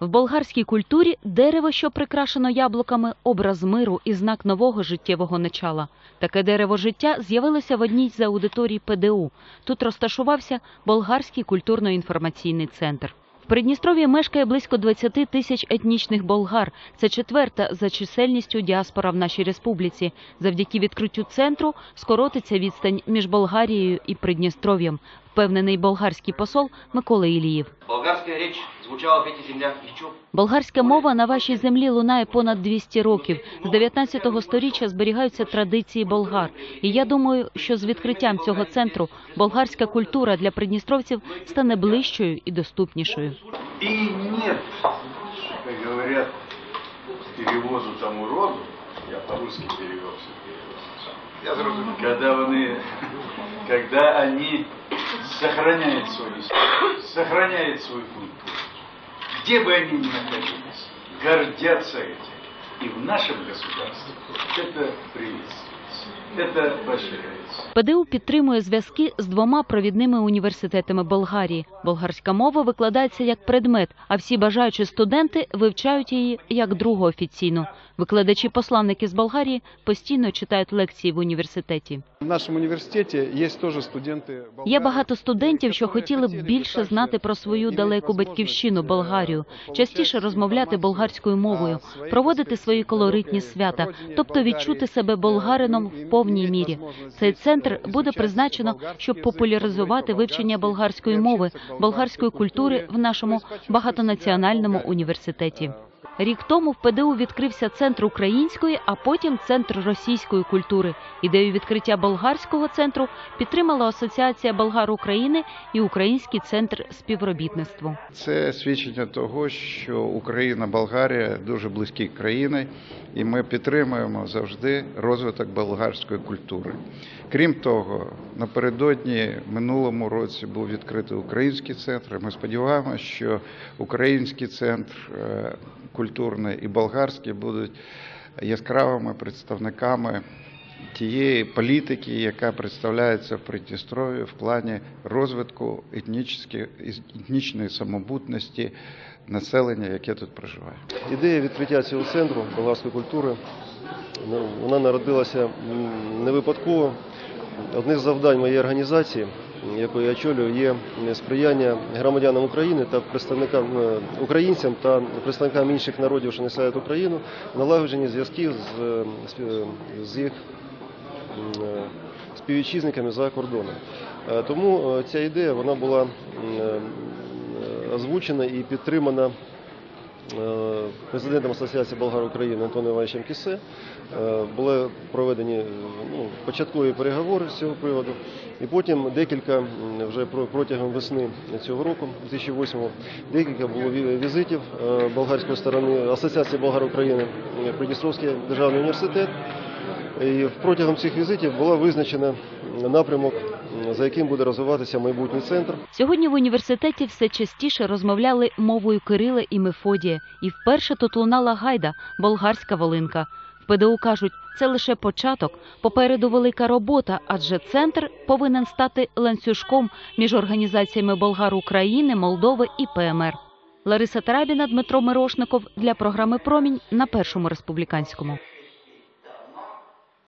В болгарській культурі дерево, що прикрашено яблуками, образ миру і знак нового життєвого начала. Таке дерево життя з'явилося в одній з аудиторій ПДУ. Тут розташувався болгарський культурно-інформаційний центр. В Придністров'ї мешкає близько 20 тисяч етнічних болгар. Це четверта за чисельністю діаспора в нашій республіці. Завдяки відкриттю центру скоротиться відстань між Болгарією і Придністров'ям, впевнений болгарський посол Микола Ілієв. Болгарская речь звучала в этих землях еще Болгарська мова на вашій землі лунає понад 200 років. З 19 століття зберігаються традиції болгар. І я думаю, що з відкриттям цього центру болгарська культура для придністровців стане ближчою і доступнішою. И нет, как говорят, перевозу тому роду, я по-русски перевел Я зрозумів. Когда вони, когда они сохраняют свою историю, сохраняют свою культуру, где бы они ни находились, гордятся этим. И в нашем государстве это приветствуется, это поощряется. ПДУ підтримує зв'язки з двома провідними університетами Болгарії. Болгарська мова викладається як предмет, а всі бажаючі студенти вивчають її як другу офіційну. Викладачі-посланники з Болгарії постійно читають лекції в університеті. В нашем университете есть тоже студенты Є багато студентів, що хотіли б більше знати про свою далеку батьківщину Болгарію, частіше розмовляти болгарською мовою, проводити свої колоритні свята, тобто відчути себе болгарином в повній мірі. Цей центр буде призначено, щоб популяризувати вивчення болгарської мови, болгарської культури в нашому багатонаціональному університеті. Рік тому в ПДУ відкрився центр української, а потім центр російської культури. Ідею відкриття болгарського центру підтримала Асоціація болгар України і Український центр співробітництва. Це свідчення того, що Україна, Болгарія дуже близькі країни, і ми підтримуємо завжди розвиток болгарської культури. Крім того, напередодні минулому році був відкритий український центр. Ми сподіваємося, що український центр е, культурний і болгарський будуть яскравими представниками тієї політики, яка представляється в Придністров'ї в плані розвитку етнічної самобутності населення, яке тут проживає. Ідея відкриття цього центру болгарської культури ну, вона народилася не випадково. Одне з завдань моєї організації, яку я очолюю, є сприяння громадянам України та представникам е, українцям та представникам інших народів, що населяють Україну, в налагодженні зв'язків з, е, з- з їх е, співвітчизниками за кордоном. Е, Тому е, ця ідея вона була е, озвучена і підтримана е, президентом Асоціації болгар України Антоном Івановичем Кісе. Е, Були проведені е, ну, початкові переговори з цього приводу, і потім декілька вже про- протягом весни цього року, 2008-го, декілька було візитів е, болгарської сторони Асоціації болгар України, е, Придністровський державний університет. І протягом цих візитів була визначена напрямок, за яким буде розвиватися майбутній центр. Сьогодні в університеті все частіше розмовляли мовою Кирила і Мефодія, і вперше тут лунала гайда, болгарська волинка. В ПДУ кажуть, це лише початок. Попереду велика робота, адже центр повинен стати ланцюжком між організаціями болгар України, Молдови і ПМР. Лариса Тарабіна, Дмитро Мирошников для програми Промінь на першому республіканському.